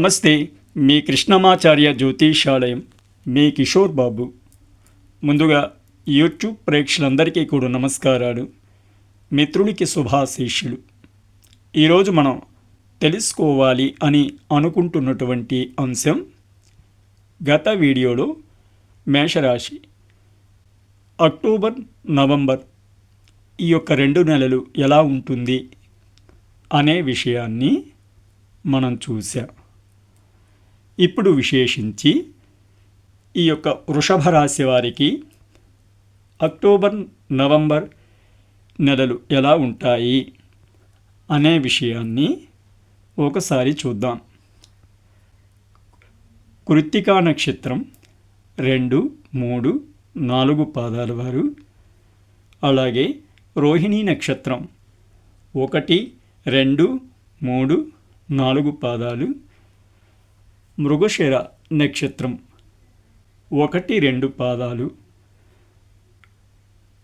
నమస్తే మీ కృష్ణమాచార్య జ్యోతిషాలయం మీ కిషోర్ బాబు. ముందుగా యూట్యూబ్ ప్రేక్షకులందరికీ కూడా నమస్కారాలు మిత్రుడికి శుభాశీషులు ఈరోజు మనం తెలుసుకోవాలి అని అనుకుంటున్నటువంటి అంశం గత వీడియోలో మేషరాశి. అక్టోబర్ నవంబర్ ఈ యొక్క రెండు నెలలు ఎలా ఉంటుంది అనే విషయాన్ని మనం చూసాం ఇప్పుడు విశేషించి ఈ యొక్క వృషభ రాశి వారికి అక్టోబర్ నవంబర్ నెలలు ఎలా ఉంటాయి అనే విషయాన్ని ఒకసారి చూద్దాం. కృత్తికా నక్షత్రం రెండు మూడు నాలుగు పాదాల వారు. అలాగే రోహిణీ నక్షత్రం ఒకటి రెండు మూడు నాలుగు పాదాలు. మృగశిర నక్షత్రం. ఒకటి రెండు పాదాలు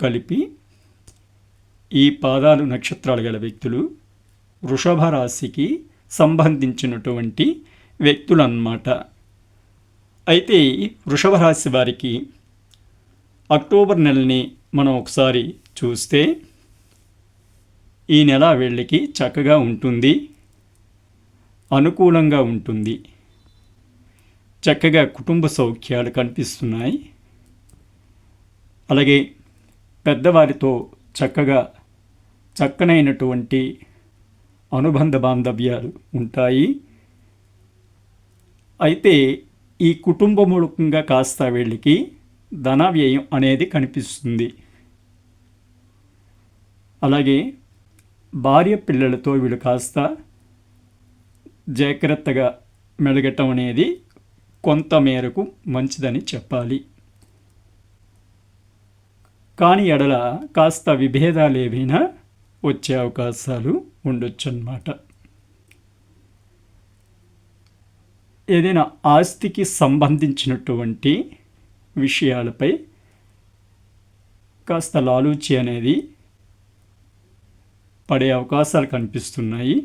కలిపి ఈ పాదాలు నక్షత్రాలు గల వ్యక్తులు వృషభ రాశికి సంబంధించినటువంటి వ్యక్తులు అన్నమాట అయితే వృషభ రాశి వారికి అక్టోబర్ నెలని మనం ఒకసారి చూస్తే ఈ నెల వీళ్ళకి చక్కగా ఉంటుంది అనుకూలంగా ఉంటుంది. చక్కగా కుటుంబ సౌఖ్యాలు కనిపిస్తున్నాయి. అలాగే పెద్దవారితో చక్కగా చక్కనైనటువంటి అనుబంధ బాంధవ్యాలు ఉంటాయి. అయితే ఈ కుటుంబముఖంగా కాస్త వీళ్ళకి ధన వ్యయం అనేది కనిపిస్తుంది. అలాగే భార్య పిల్లలతో వీళ్ళు కాస్త జాగ్రత్తగా మెలగటం అనేది కొంత మేరకు మంచిదని చెప్పాలి. కానీ ఎడల కాస్త విభేదాలు ఏవైనా వచ్చే అవకాశాలు ఉండొచ్చు అన్నమాట ఏదైనా ఆస్తికి సంబంధించినటువంటి విషయాలపై కాస్త లాలూచి అనేది పడే అవకాశాలు కనిపిస్తున్నాయి.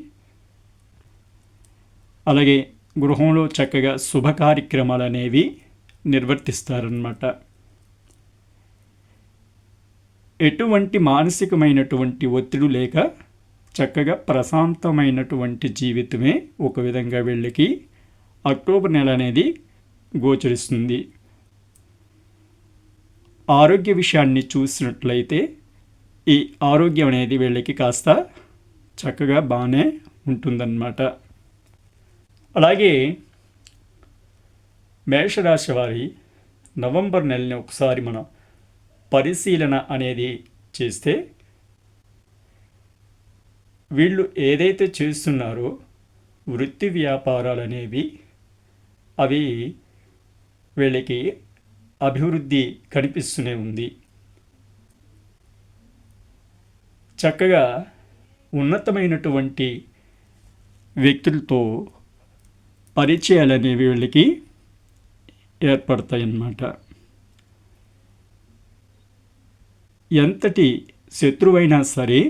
అలాగే గృహంలో చక్కగా శుభ కార్యక్రమాలు అనేవి నిర్వర్తిస్తారన్నమాట. ఎటువంటి మానసికమైనటువంటి ఒత్తిడి లేక చక్కగా ప్రశాంతమైనటువంటి జీవితమే ఒక విధంగా వీళ్ళకి అక్టోబర్ నెల అనేది గోచరిస్తుంది. ఆరోగ్య విషయాన్ని చూసినట్లయితే ఈ ఆరోగ్యం అనేది వీళ్ళకి కాస్త చక్కగా బాగానే ఉంటుందన్నమాట. అలాగే మేషరాశి వారి నవంబర్ నెలని ఒకసారి మనం పరిశీలన అనేది చేస్తే వీళ్ళు ఏదైతే చేస్తున్నారో వృత్తి వ్యాపారాలు అనేవి అవి వీళ్ళకి అభివృద్ధి కనిపిస్తూనే ఉంది. చక్కగా ఉన్నతమైనటువంటి వ్యక్తులతో పరిచయాలు అనేవి వీళ్ళకి ఏర్పడతాయి అన్నమాట ఎంతటి శత్రువైనా సరే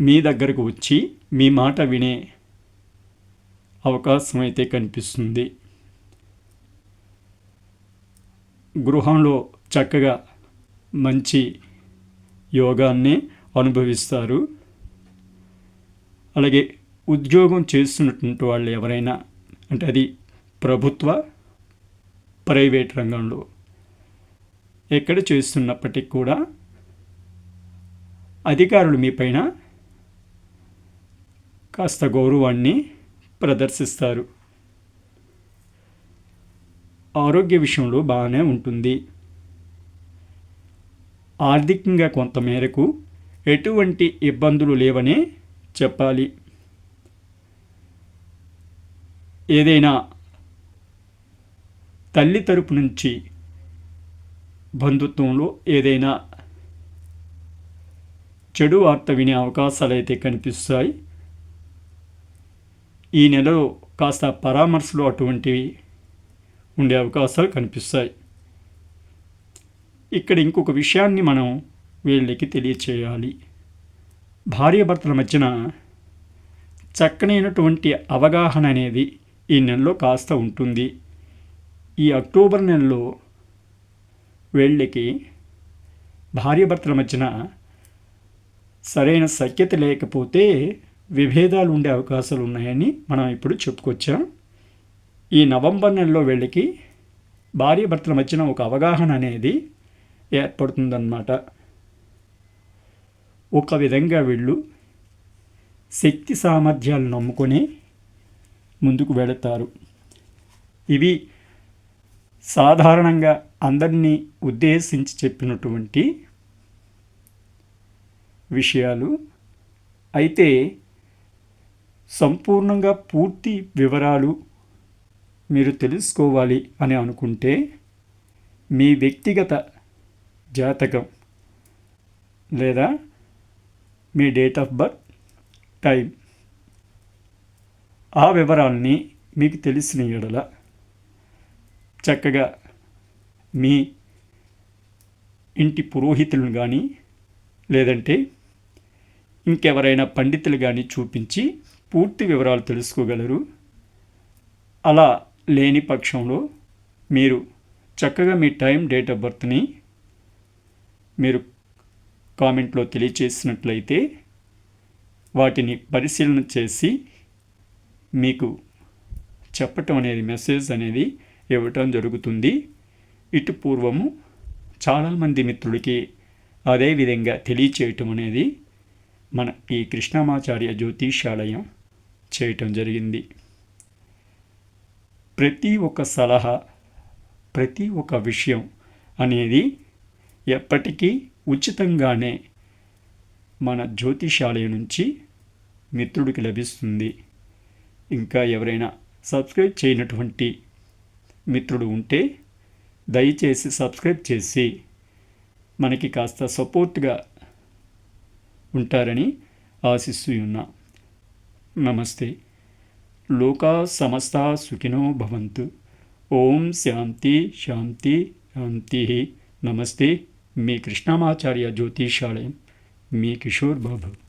మీ దగ్గరకు వచ్చి మీ మాట వినే అవకాశం అయితే కనిపిస్తుంది. గృహంలో చక్కగా మంచి యోగాన్ని అనుభవిస్తారు. అలాగే ఉద్యోగం చేస్తున్నటువంటి వాళ్ళు ఎవరైనా అంటే అది ప్రభుత్వ ప్రైవేట్ రంగంలో ఎక్కడ చేస్తున్నప్పటికీ కూడా అధికారులు మీ పైన కాస్త గౌరవాన్ని ప్రదర్శిస్తారు. ఆరోగ్య విషయంలో బాగానే ఉంటుంది. ఆర్థికంగా కొంతమేరకు ఎటువంటి ఇబ్బందులు లేవనే చెప్పాలి. ఏదైనా తల్లి తరపు నుంచి బంధుత్వంలో ఏదైనా చెడు వార్త వినే అవకాశాలు అయితే కనిపిస్తాయి. ఈ నెలలో కాస్త పరామర్శలు అటువంటివి ఉండే అవకాశాలు కనిపిస్తాయి. ఇక్కడ ఇంకొక విషయాన్ని మనం వీళ్ళకి తెలియచేయాలి. భార్యాభర్తల మధ్యన చక్కనైనటువంటి అవగాహన అనేది ఈ నెలలో కాస్త ఉంటుంది. ఈ అక్టోబర్ నెలలో వీళ్ళకి భార్యాభర్తల మధ్యన సరైన సఖ్యత లేకపోతే విభేదాలు ఉండే అవకాశాలు ఉన్నాయని మనం ఇప్పుడు చెప్పుకొచ్చాం. ఈ నవంబర్ నెలలో వీళ్ళకి భార్యాభర్తల మధ్యన ఒక అవగాహన అనేది ఏర్పడుతుందన్నమాట. ఒక విధంగా వీళ్ళు శక్తి సామర్థ్యాలు నమ్ముకొని ముందుకు వెళతారు. ఇవి సాధారణంగా అందరినీ ఉద్దేశించి చెప్పినటువంటి విషయాలు. అయితే సంపూర్ణంగా పూర్తి వివరాలు మీరు తెలుసుకోవాలి అని అనుకుంటే మీ వ్యక్తిగత జాతకం లేదా మీ డేట్ ఆఫ్ బర్త్ టైం ఆ వివరాల్ని మీకు తెలిసిన ఎడల చక్కగా మీ ఇంటి పురోహితులను కానీ లేదంటే ఇంకెవరైనా పండితులు కానీ చూపించి పూర్తి వివరాలు తెలుసుకోగలరు. అలా లేని పక్షంలో మీరు చక్కగా మీ టైం డేట్ ఆఫ్ బర్త్ని మీరు కామెంట్లో తెలియచేసినట్లయితే వాటిని పరిశీలన చేసి మీకు చెప్పటం అనేది మెసేజ్ అనేది ఇవ్వటం జరుగుతుంది. ఇటు పూర్వము చాలామంది మిత్రుడికి అదేవిధంగా తెలియచేయటం అనేది మన ఈ కృష్ణమాచార్య జ్యోతిషాలయం చేయటం జరిగింది. ప్రతి ఒక్క సలహా ప్రతి ఒక్క విషయం అనేది ఎప్పటికీ ఉచితంగానే మన జ్యోతిషాలయం నుంచి మిత్రుడికి లభిస్తుంది. ఇంకా ఎవరైనా సబ్స్క్రైబ్ చేయనటువంటి మిత్రుడు ఉంటే దయచేసి సబ్స్క్రైబ్ చేసి మనకి కాస్త సపోర్ట్గా ఉంటారని ఆశిస్తూ ఉన్నా. నమస్తే. లోకా సమస్త సుఖినో భవంతు. ఓం శాంతి శాంతి శాంతి. నమస్తే. మీ కృష్ణమాచార్య జ్యోతిషాలయం. మీ కిషోర్ బాబు.